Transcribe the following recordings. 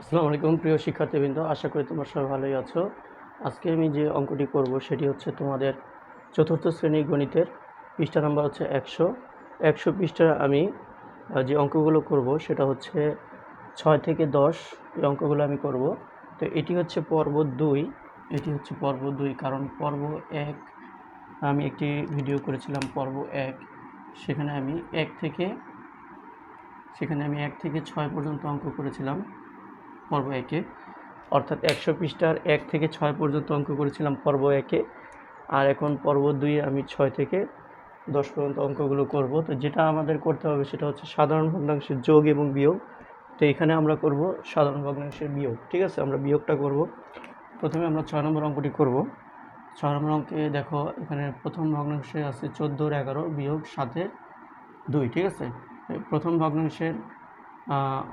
আসসালামু আলাইকুম, প্রিয় শিক্ষার্থীবৃন্দ। আশা করি তোমরা সবাই ভালোই আছো। আজকে আমি যে অঙ্কটি করব, সেটি হচ্ছে তোমাদের চতুর্থ শ্রেণি গণিতের পৃষ্ঠা নাম্বার হচ্ছে একশো। একশো পৃষ্ঠা আমি যে অঙ্কগুলো করব, সেটা হচ্ছে ছয় থেকে দশ এই অঙ্কগুলো আমি করব। তো এটি হচ্ছে পর্ব দুই। এটি হচ্ছে পর্ব দুই, কারণ পর্ব এক, আমি একটি ভিডিও করেছিলাম পর্ব এক। সেখানে আমি এক থেকে, সেখানে আমি এক থেকে ছয় পর্যন্ত অঙ্ক করেছিলাম। পর্ব একে। অর্থাৎ একশো পৃষ্ঠার এক থেকে ছয় পর্যন্ত অঙ্ক করেছিলাম পর্ব একে। আর এখন পর্ব দুই আমি ছয় থেকে দশ পর্যন্ত অঙ্কগুলো করব। তো যেটা আমাদের করতে হবে সেটা হচ্ছে সাধারণ ভগ্নাংশের যোগ এবং বিয়োগ। তো এখানে আমরা করব সাধারণ ভগ্নাংশের বিয়োগ, ঠিক আছে? আমরা বিয়োগটা করব। প্রথমে আমরা ছয় নম্বর অঙ্কটি করব। ছয় নম্বর অঙ্কে দেখো, এখানে প্রথম ভগ্নাংশে আছে চোদ্দোর এগারো, বিয়োগ সাতের দুই, ঠিক আছে? প্রথম ভগ্নাংশের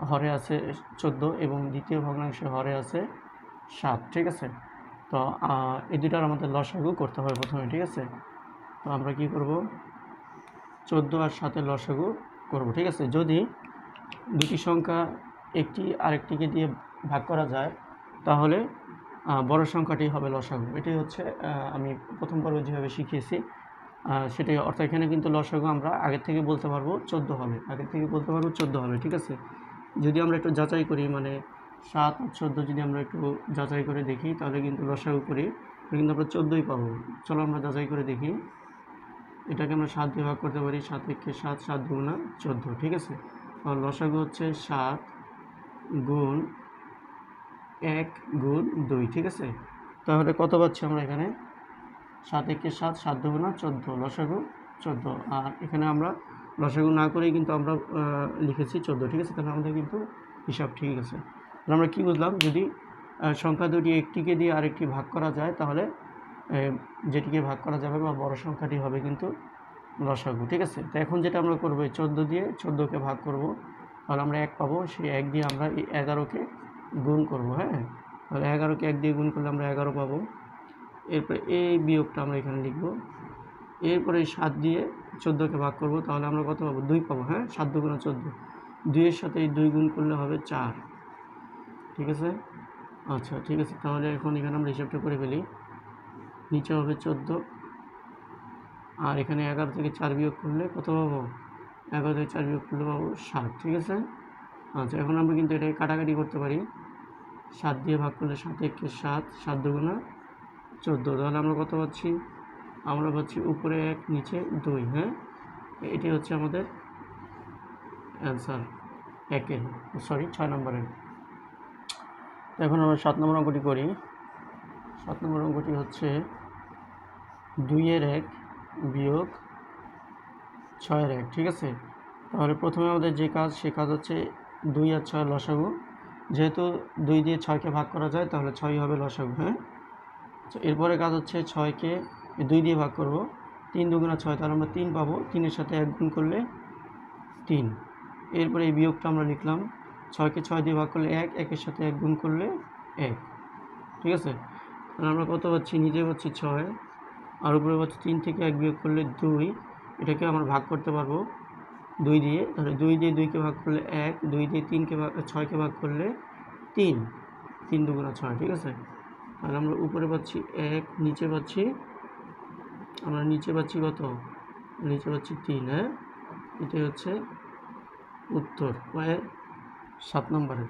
হরে আছে চোদ্দ এবং দ্বিতীয় ভগ্নাংশে হরে আছে সাত, ঠিক আছে? তো এই দুটার আমাদের লসাগু করতে হবে প্রথমে, ঠিক আছে? তো আমরা কি করব? চোদ্দ আর সাতের লসাগু করব, ঠিক আছে? যদি দুটি সংখ্যা একটি আরেকটিকে দিয়ে ভাগ করা যায়, তাহলে বড় সংখ্যাটি হবে লসাগু। এটাই হচ্ছে আমি প্রথম পর্বে যেভাবে শিখিয়েছি। সেটাই। অর্থাৎ এখানে কিন্তু লসাগু আমরা আগের থেকে বলতে পারব চোদ্দ হবে। আগের থেকে বলতে পারব চোদ্দ হবে, ঠিক আছে? যদি আমরা একটু যাচাই করি মানে সাত আর চোদ্দ যদি আমরা একটু যাচাই করে দেখি, তাহলে কিন্তু লসাগু করি কিন্তু আমরা চোদ্দোই পাবো। চলো আমরা যাচাই করে দেখি। এটাকে আমরা সাত দিয়ে ভাগ করতে পারি, সাত একে সাত সাত দুগুণা চোদ্দ, ঠিক আছে? আর লসাগু হচ্ছে সাত গুণ এক গুণ দুই, ঠিক আছে? তাহলে কত পাচ্ছি আমরা এখানে? সাত একে সাত সাত দুগুণা চোদ্দ, লসাগু চোদ্দ। আর এখানে আমরা লসাগু না করেই কিন্তু আমরা লিখেছি চোদ্দ, ঠিক আছে? তাহলে আমাদের কিন্তু হিসাব ঠিক আছে। তাহলে আমরা কি বুঝলাম? যদি সংখ্যা দুটি একটিকে দিয়ে আরেকটি ভাগ করা যায়, তাহলে যেটিকে ভাগ করা যাবে বা বড় সংখ্যাটি হবে কিন্তু লসাগু, ঠিক আছে? তো এখন যেটা আমরা করব চোদ্দ দিয়ে চোদ্দোকে ভাগ করব, তাহলে আমরা এক পাবো, সেই এক দিয়ে আমরা এই এগারোকে গুণ করব হ্যাঁ? তাহলে এগারোকে এক দিয়ে গুণ করলে আমরা এগারো পাবো। এরপরে এই বিয়োগটা আমরা এখানে লিখব। এরপরে সাত দিয়ে চোদ্দোকে ভাগ করব, তাহলে আমরা কত পাবো? দুই পাবো হ্যাঁ? সাত দুগুণা চোদ্দ। দুইয়ের সাথে এই দুই গুণ করলে হবে চার। ঠিক আছে? আচ্ছা ঠিক আছে। তাহলে এখন এখানে আমরা হিসাবটা করে ফেলি। নিচে হবে চোদ্দ। আর এখানে এগারো থেকে চার বিয়োগ করলে কত পাবো? এগারো থেকে চার বিয়োগ করলে পাবো সাত। ঠিক আছে? আচ্ছা এখন আমরা কিন্তু এটাকে কাটাকাটি করতে পারি। সাত দিয়ে ভাগ করলে সাত, একে সাত সাত দুগুণা চোদ্দ, তাহলে আমরা কত পাচ্ছি? আমরা পাচ্ছি উপরে এক, নিচে দুই হ্যাঁ? এটি হচ্ছে আমাদের অ্যান্সার একের সরি ছয় নম্বরের। এখন আমরা সাত নম্বর অঙ্কটি করি। সাত নম্বর অঙ্কটি হচ্ছে দুইয়ের এক বিয়োগ ছয়ের এক, ঠিক আছে? তাহলে প্রথমে আমাদের যে কাজ, সে কাজ হচ্ছে দুই আর ছয় লসাগু। যেহেতু দুই দিয়ে ছয়কে ভাগ করা যায়, তাহলে ছয় হবে লসাগু হ্যাঁ? আচ্ছা এরপরে কাজ হচ্ছে ছয়কে দুই দিয়ে ভাগ করব। তিন দুগুণা ছয়, তাহলে আমরা তিন পাবো। তিনের সাথে এক গুণ করলে তিন। এরপরে এই বিয়োগটা আমরা লিখলাম। ছয়কে ছয় দিয়ে ভাগ করলে এক, একের সাথে এক গুণ করলে এক। ঠিক আছে? তাহলে আমরা কত পাচ্ছি? নিচে পাচ্ছি ছয়। আর উপরে পাচ্ছি তিন থেকে এক বিয়োগ করলে দুই। এটাকে আমরা ভাগ করতে পারব দুই দিয়ে। তাহলে দুই দিয়ে দুইকে ভাগ করলে এক, দুই দিয়ে তিনকে ভাগ, ছয়কে ভাগ করলে তিন। তিন দুগুণা ছয়, ঠিক আছে? তাহলে আমরা উপরে পাচ্ছি এক, নিচে পাচ্ছি, আমরা নিচে পাচ্ছি কত? নিচে পাচ্ছি তিন হ্যাঁ? এটাই হচ্ছে উত্তর কয়ের সাত নম্বরের।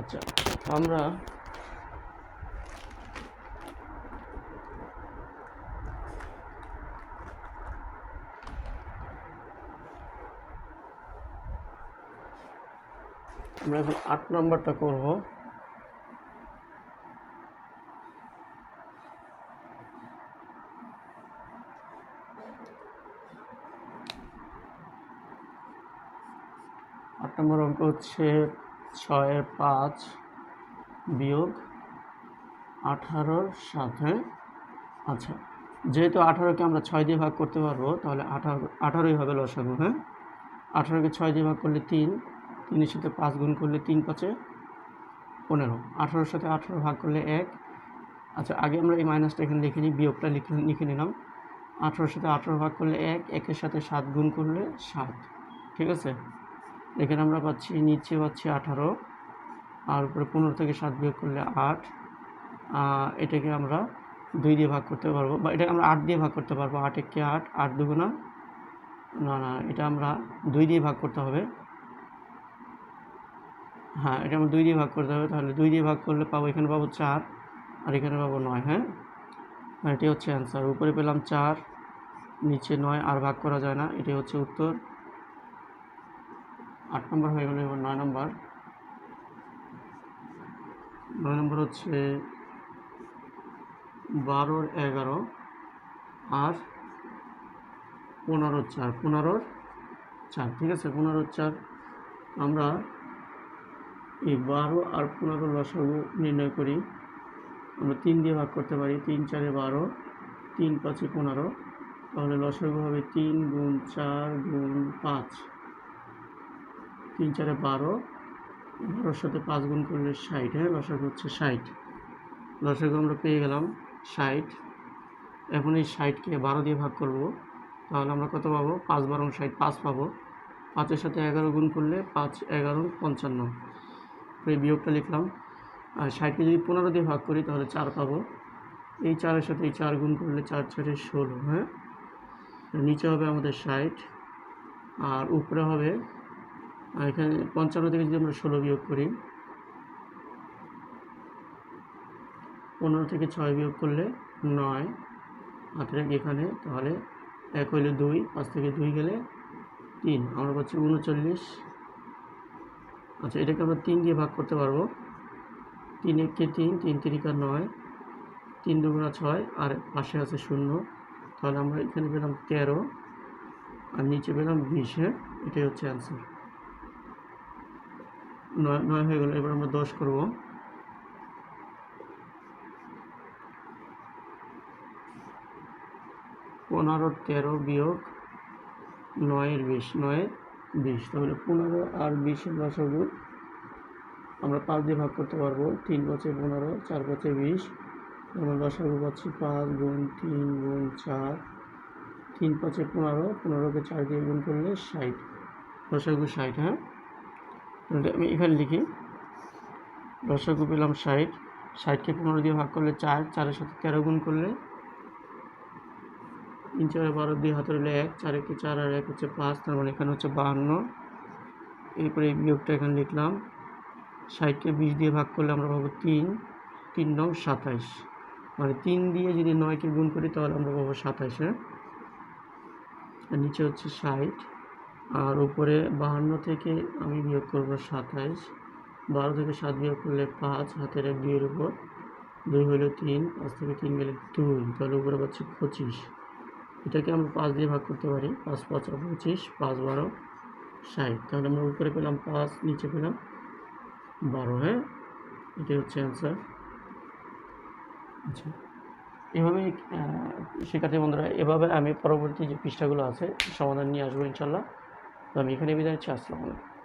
আচ্ছা আমরা আমরা এখন আট নম্বরটা করব আট নম্বর অঙ্ক হচ্ছে ছয়ের পাঁচ বিয়োগ আঠারোর সাথে আচ্ছা যেহেতু আঠারোকে আমরা ছয় দিয়ে ভাগ করতে পারব, তাহলে আঠারো, আঠারোই হবে লসাগু হ্যাঁ? আঠারোকে ছয় দিয়ে ভাগ করলে তিন, তিনের সাথে পাঁচ গুণ করলে তিন পাঁচে পনেরো, আঠারোর সাথে আঠারো ভাগ করলে এক। আচ্ছা আগে আমরা এই মাইনাসটা এখানে লিখে নিই, বিয়োগটা লিখে লিখে নিলাম। আঠারোর সাথে আঠারো ভাগ করলে এক, একের সাথে সাত গুণ করলে সাত, ঠিক আছে? এখানে আমরা পাচ্ছি, নিচে পাচ্ছি আঠারো, আর উপরে পনেরো থেকে সাত বিয়োগ করলে আট এটাকে আমরা দুই দিয়ে ভাগ করতে পারব, বা এটাকে আমরা আট দিয়ে ভাগ করতে পারব, আট একে আট আট দুগুণা, না না, এটা আমরা দুই দিয়ে ভাগ করতে হবে। হ্যাঁ এটা আমরা দুই দিয়ে ভাগ করতে হবে, তাহলে দুই দিয়ে ভাগ করলে পাবো, এখানে পাবো চার, আর এখানে পাবো নয় হ্যাঁ? আর এটি হচ্ছে অ্যান্সার উপরে পেলাম চার, নিচে নয়, আর ভাগ করা যায় না এটি হচ্ছে উত্তর। আট নম্বর হয়ে গেল, এবার নয় নম্বর। নয় নম্বর হচ্ছে বারোর এগারো আর পনেরোর চার পনেরোর চার, ঠিক আছে? পনেরোর চার। আমরা এই বারো আর পনেরো লসাগু নির্ণয় করি। আমরা তিন দিয়ে ভাগ করতে পারি, তিন চারে বারো, তিন পাঁচে পনেরো। তাহলে লসাগু হবে তিন গুণ চার গুণ পাঁচ। তিন চারে বারো, বারোর সাথে পাঁচ গুণ করলে ষাট হ্যাঁ? লসাগু হচ্ছে ষাট। লসাগু আমরা পেয়ে গেলাম ষাট। এখন এই ষাটকে বারো দিয়ে ভাগ করব, তাহলে আমরা কত পাবো? পাঁচ বারো ষাট, পাঁচ পাবো। পাঁচের সাথে এগারো গুণ করলে পাঁচ, এগারো পঞ্চান্ন। এই বিয়োগটা লিখলাম। আর ষাটকে যদি পনেরো দিয়ে ভাগ করি, তাহলে চার পাবো। এই চারের সাথে এই চার গুণ করলে চার চারে ষোলো হ্যাঁ? নিচে হবে আমাদের ষাট। আর উপরে হবে আর এখানে পঞ্চান্ন থেকে যদি আমরা ষোলো বিয়োগ করি, পনেরো থেকে ছয় বিয়োগ করলে নয়। হাতের এখানে তাহলে এক হইলে দুই, পাঁচ থেকে দুই গেলে তিন। আমরা পাচ্ছি উনচল্লিশ। আচ্ছা এটাকে আমরা তিন দিয়ে ভাগ করতে পারব। তিন একে তিন তিন তিরিকা নয়, তিন দুগুণা ছয়, আর পাশে আছে শূন্য। তাহলে আমরা এখানে পেলাম তেরো, আর নিচে পেলাম বিশ। এটাই হচ্ছে অ্যান্সার নয় নয় হয়ে গেল, এবার আমরা দশ করব। পনেরো, তেরো বিয়োগ নয়ের বিশ নয়ের বিশ। তাহলে পনেরো আর বিশের লসাগু আমরা পাঁচ দিয়ে ভাগ করতে পারব, তিন পাঁচে পনেরো, চার পাঁচে বিশ। আমরা লসাগু পাচ্ছি পাঁচ গুণ তিন গুণ চার। তিন পাঁচে পনেরো, পনেরোকে চার দিয়ে গুণ করলে ষাট। লসাগু ষাট হ্যাঁ? আমি এখানে লিখি। লসাগু পেলাম ষাট। ষাটকে পনেরো দিয়ে ভাগ করলে চার, চারের সাথে তেরো গুণ করলে তিন চারে বারো দিয়ে হাতে রইলে এক চার একে চার আর এক হচ্ছে পাঁচ, তার মানে এখানে হচ্ছে বাহান্ন। এরপরে এই বিয়োগটা এখানে লিখলাম। ষাটকে বিশ দিয়ে ভাগ করলে আমরা পাবো তিন তিন নং সাতাইশ। মানে তিন দিয়ে যদি নয়কে গুণ করি তাহলে আমরা পাবো সাতাইশ। আর নিচে হচ্ছে ষাট। আর উপরে বাহান্ন থেকে আমি বিয়োগ করব সাতাইশ। বারো থেকে সাত বিয়োগ করলে পাঁচ, হাতের এক দুইয়ের উপর দুই হলো তিন, পাঁচ থেকে তিন গেলে দুই, তাহলে উপরে পাচ্ছি পঁচিশ। এটাকে আমরা পাঁচ দিয়ে ভাগ করতে পারি, পাঁচ পাঁচ পঁচিশ, পাঁচ বারো, ষাট। তাহলে আমরা উপরে পেলাম পাঁচ, নিচে পেলাম বারো হ্যাঁ? এটাই হচ্ছে অ্যান্সার আচ্ছা এভাবে শিক্ষার্থী বন্ধুরা, এভাবে আমি পরবর্তী যে পৃষ্ঠাগুলো আছে, সমাধান নিয়ে আসব ইনশাল্লাহ। তো আমি এখানে বিদায় নিচ্ছি আসসালামু আলাইকুম।